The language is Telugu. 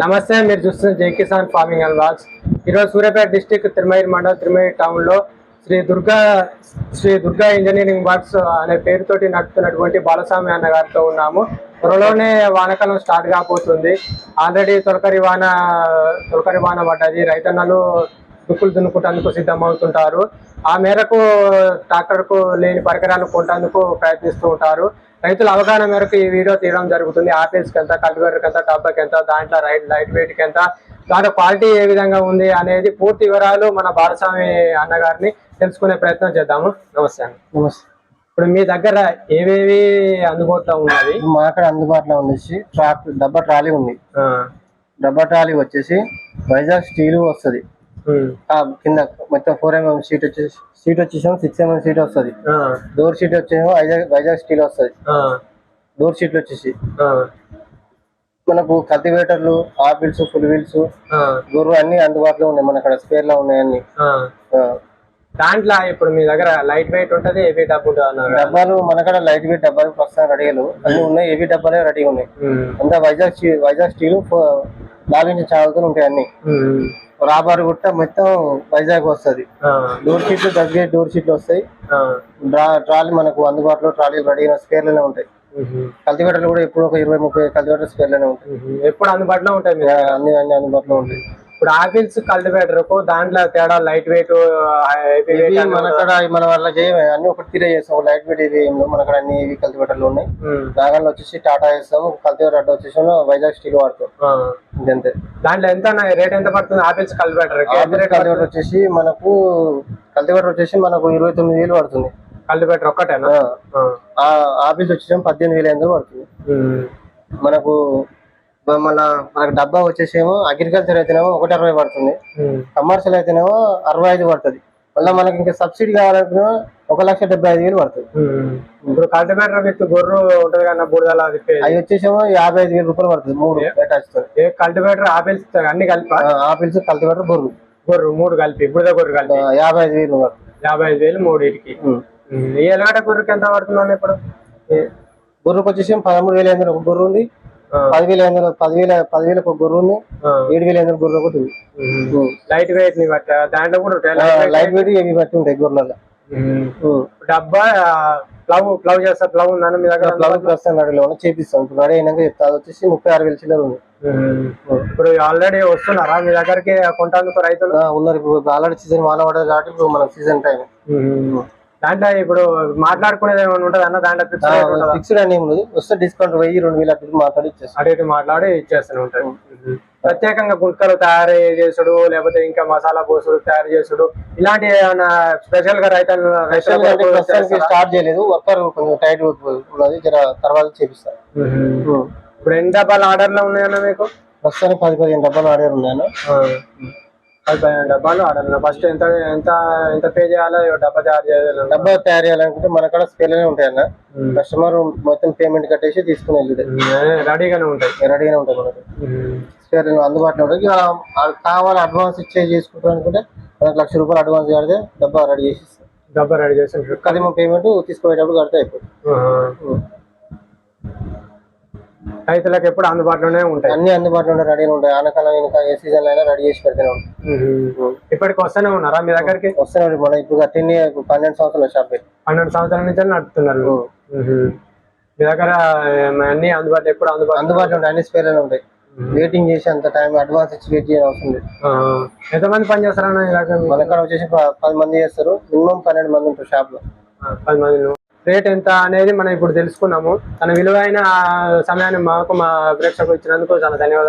నమస్తే మీరు చూస్తున్న జై కిసాన్ ఫార్మింగ్ అండ్ బ్లాగ్స్ ఈరోజు సూర్యాపేట డిస్టిక్ తిరుమయి మండలం తిరుమయి టౌన్లో శ్రీ దుర్గా శ్రీ దుర్గా ఇంజనీరింగ్ వర్క్స్ అనే పేరుతోటి నడుపుతున్నటువంటి బాలస్వామి అన్న గారితో ఉన్నాము. త్వరలోనే వానకాలం స్టార్ట్ కాబోతుంది. ఆల్రెడీ తొలకరి వాన తొలకరి వాన పడ్డది. రైతన్నలు దుక్కులు దున్నుకుంటేందుకు సిద్ధమవుతుంటారు. ఆ మేరకు ట్రాక్టర్కు లేని పరికరాలు కొంటేందుకు ప్రయత్నిస్తూ ఉంటారు. రైతుల అవగాహన మేరకు ఈ వీడియో తీయడం జరుగుతుంది. ఆపిల్స్ ఎంత కల్టివేటర్ ఎంత టబ్బాకి ఎంత దాంట్లో రైట్ లైట్ వెయిట్కి ఎంత దాంట్లో క్వాలిటీ ఏ విధంగా ఉంది అనేది పూర్తి వివరాలు మన బాలస్వామి అన్నగారిని తెలుసుకునే ప్రయత్నం చేద్దాము. నమస్తే అండి. నమస్తే. ఇప్పుడు మీ దగ్గర ఏవేవి అందుబాటులో ఉన్నది మా అక్కడ అందుబాటులో ఉండేసి ట్రాక్ డబ్బా ట్రాలీ ఉంది. డబ్బా ట్రాలీ వచ్చేసి వైజాగ్ స్టీల్ వస్తుంది. కింద మొత్తం ఫోర్ ఎంఎం సీట్ వచ్చేసి సీట్ వచ్చేసి సిక్స్ ఎంఎం సీట్ వస్తుంది. డోర్ సీట్ వచ్చేసి వైజాగ్ వైజాగ్ స్టీల్ వస్తుంది. డోర్ సీట్లు వచ్చేసి. మనకు కల్టివేటర్లు ఆపిల్స్ ఫుల్ వీల్స్ ఆ, గొర్రెలు అన్ని అందుబాటులో ఉన్నాయి. మన అక్కడ స్పేర్లో ఉన్నాయి అన్ని. దాంట్లో ఇప్పుడు మీ దగ్గర లైట్ వెయిట్ ఉంటది హెవీ డబ్బు. డబ్బాలు మన కాడ లైట్ వెయిట్ డబ్బాలు ప్రస్తుతం రెడీలు అన్ని ఉన్నాయి హెవీ డబ్బాలే రెడీగా ఉన్నాయి. ఉమ్, అంతా వైజాగ్ వైజాగ్ స్టీల్ నాలుగు ఇంచు చాలుతూ ఉంటాయి అన్ని. ఉమ్, రాబారు గుట్ట మొత్తం వైజాగ్ వస్తుంది. డోర్ షీట్లు దగ్గర డోర్ షీట్లు వస్తాయి. ట్రాలీ మనకు అందుబాటులో ట్రాలీలు రెడీ స్పేర్లోనే ఉంటాయి. కల్టివేటర్లు కూడా ఎప్పుడు ఒక ఇరవై ముప్పై కల్టివేటర్ స్పేర్లోనే ఉంటాయి. ఉమ్. ఎప్పుడు అందుబాటులో ఉంటాయి? అన్ని అన్ని అందుబాటులో ఉంటాయి. ఇప్పుడు ఆపిల్స్ కల్టివేటర్ దాంట్లో తేడా లైట్ వెయిట్ వెయిట్ మన వల్ల అన్ని ఒకటి తీరే చేస్తాం. లైట్ వెయిట్ ఇవి ఏం లేవు. మన కాడ అన్ని ఇవి కల్టివేటర్లు ఉన్నాయి. నాగన్లో వచ్చేసి టాటా వేస్తాము కల్టివేటర్ అడ్డ వచ్చేసి వైజాగ్ స్టీల్ వాడతాం. ఇంకంతే. దాంట్లో ఎంత రేట్ ఎంత పడుతుంది ఆపిల్స్ కల్టివేటర్ కల్టివేటర్ వచ్చేసి మనకు కల్టివేటర్ వచ్చేసి మనకు ఇరవై తొమ్మిది వేలు పడుతుంది. కల్టివేటర్ ఒక్కటేనా? ఆ. ఆ. ఆ ఆపిల్స్ వచ్చేసి పద్దెనిమిది వేల ఎనిమిది పడుతుంది. మనకు మన మనకు డబ్బా వచ్చేసేమో అగ్రికల్చర్ అయితేనేమో ఒకటి అరవై పడుతుంది. కమర్షియల్ అయితేనేమో అరవై ఐదు పడుతుంది. మళ్ళీ మనకి ఇంకా సబ్సిడీ కావాలంటే ఒక లక్ష డెబ్బై ఐదు వేలు పడుతుంది. ఇప్పుడు కల్టివేటర్ విత్ గొర్రు ఉంటది కదా బుడదల తిప్పేది అవి వచ్చేసేమో యాభై ఐదు వేల రూపాయలు పడుతుంది మూడు కల్టివేటర్ ఆపిల్స్ అన్ని కలిపి? ఆపిల్స్ కల్టివేటర్ బొర్రు గొర్రు. మూడు కలిపి బుడద గొర్రు కలిపి. యాభై ఐదు వేలు యాభై ఐదు వేలు మూడింటికి ఈ ఎలగట గొర్రెకి ఎంత పడుతుందండి ఇప్పుడు? బొర్రుకు వచ్చేసి పదమూడు వేల ఎనిమిది ఒక గొర్రె ఉంది. పదివేల ఎనిమిది పదివేల పదివేలకు ఒక గొర్రె ఉంది ఆ, ఏడు వేల ఎనిమిది గొర్రె ఒకటి ఉంది. లైట్ వెయిట్ని బట్ట దాంట్లో కూడా ఉంటాయి? Light weight. ఇవి బట్టి ఉంటాయి. ఉమ్. డబ్బా ప్లవ్ ప్లవ్ చేస్తా ప్లవ్ ఉందని మీ దగ్గర? ప్రస్తుతం రెడీలో ఉన్న చేపిస్తాం ఇప్పుడు రెడీ అయినాక చెప్తా అది వచ్చేసి ముప్పై ఆరు వేల చిల్లర ఉంది. ఇప్పుడు ఆల్రెడీ వస్తున్నారా? మీ దగ్గరికి కొంటానికి రైతులు? ఉన్నారు ఇప్పుడు ఆల్రెడీ సీజన్ వాన పడదు కాబట్టి ఇప్పుడు మనకు సీజన్ టైం దాంట్లో ఇప్పుడు మాట్లాడుకునేది ఏమైనా ఉంటుంది అన్న? దాంట్లో? ఫిక్స్డ్ అని ఏం లేదు. వస్తే డిస్కౌంట్ వెయ్యి రెండు వేలు అట్లా మాట్లాడి ఇచ్చేస్తాం. అటు ఇటు మాట్లాడి ఇచ్చేస్తూనే ఉంటారు. ప్రత్యేకంగా గుంటలు తయారు చేసుడు లేకపోతే ఇంకా మసాలా పోసుడు తయారు చేసుడు ఇలాంటి ఏమైనా స్పెషల్గా రైతులు అంటే? స్టార్ట్ చేయలేదు. వర్కర్ కొంచెం టైట్ ఉన్నది. జర తర్వాత చేపిస్తాం. ఉమ్. ఇప్పుడు ఎన్ని డబ్బాలు ఆర్డర్లో ఉన్నాయన్న మీకు? ప్రస్తుతానికి పది పదిహేను డబ్బాలు ఆడారు ఉన్నాను పది పదిహేను డబ్బాలు ఆర్డర్ ఫస్ట్ ఎంత ఎంత ఎంత పే చేయాలో డబ్బా తయారు చేయాలి. డబ్బా తయారు చేయాలనుకుంటే మన కాడ స్పేర్లోనే ఉంటాయన్న కస్టమర్ మొత్తం పేమెంట్ కట్టేసి తీసుకుని వెళ్ళి రెడీగానే ఉంటాయి. రెడీగానే ఉంటాయి మనకు. స్పేర్ అందుబాటులో వాళ్ళు కావాలి అడ్వాన్స్ ఇచ్చే చేసుకుంటాం అనుకుంటే మనకు లక్ష రూపాయలు అడ్వాన్స్ కడితే డబ్బా రెడీ చేసి డబ్బా రెడీ చేసి. కదిమ పేమెంట్ తీసుకునేటప్పుడు కడితే అయిపోతుంది. రైతులకు ఎప్పుడు అందుబాటులోనే ఉంటాయి. అన్ని అందుబాటులో రెడీగా ఉంటాయి. ఆనకాలం వెనక ఏ సీజన్ అయినా రెడీ చేసి పెడుతూనే ఉంటాం ఇప్పటికి వస్తూనే ఉన్నారా మీ దగ్గరికి? వస్తున్నాడు మన ఇప్పుడు కట్టింది పన్నెండు సంవత్సరాల షాప్ పెట్టి పన్నెండు సంవత్సరాల నుంచి నడుపుతున్నారు. మ్మ్. మీ దగ్గర అన్ని అందుబాటులో ఎప్పుడు అందుబాటులో? అందుబాటులో ఉంటాయి. అన్ని స్పేర్లు ఉంటాయి. వెయిటింగ్ చేసి అంత టైం అడ్వాన్స్ ఇచ్చి వెయిట్ చేయని అవసరం లేదు. ఎంతమంది పని చేస్తారన్న మీ దగ్గర? మన కాడ వచ్చేసి ప- పది మంది చేస్తారు. మినిమం పన్నెండు మంది ఉంటారు షాప్లో. ఆ, పది మంది రేట్ ఎంత అనేది మనం ఇప్పుడు తెలుసుకున్నాము. తన విలువైన సమయాన్ని మాకు మా ప్రేక్షకులు ఇచ్చినందుకు చాలా ధన్యవాదాలు.